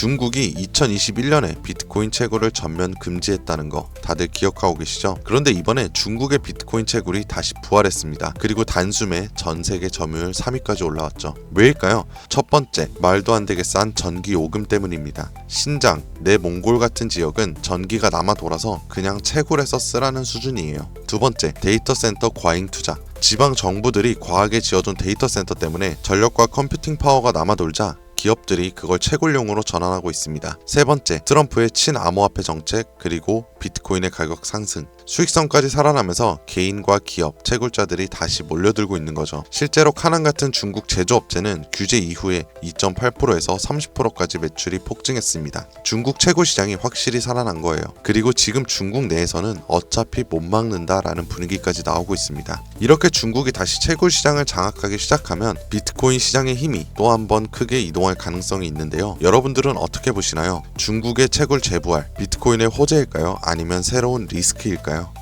중국이 2021년에 비트코인 채굴을 전면 금지했다는 거 다들 기억하고 계시죠? 그런데 이번에 중국의 비트코인 채굴이 다시 부활했습니다. 그리고 단숨에 전 세계 점유율 3위까지 올라왔죠. 왜일까요? 첫 번째, 말도 안 되게 싼 전기 요금 때문입니다. 신장, 내몽골 같은 지역은 전기가 남아 돌아서 그냥 채굴해서 쓰라는 수준이에요. 두 번째, 데이터 센터 과잉 투자. 지방 정부들이 과하게 지어둔 데이터 센터 때문에 전력과 컴퓨팅 파워가 남아 돌자 기업들이 그걸 채굴용으로 전환하고 있습니다. 세 번째, 트럼프의 친암호화폐 정책 그리고 비트코인의 가격 상승. 수익성까지 살아나면서 개인과 기업, 채굴자들이 다시 몰려들고 있는 거죠. 실제로 카난 같은 중국 제조업체는 규제 이후에 2.8%에서 30%까지 매출이 폭증했습니다. 중국 채굴 시장이 확실히 살아난 거예요. 그리고 지금 중국 내에서는 어차피 못 막는다라는 분위기까지 나오고 있습니다. 이렇게 중국이 다시 채굴 시장을 장악하기 시작하면 비트코인 시장의 힘이 또 한 번 크게 이동할 가능성이 있는데요. 여러분들은 어떻게 보시나요? 중국의 채굴 재부활, 비트코인의 호재일까요? 아니면 새로운 리스크일까요?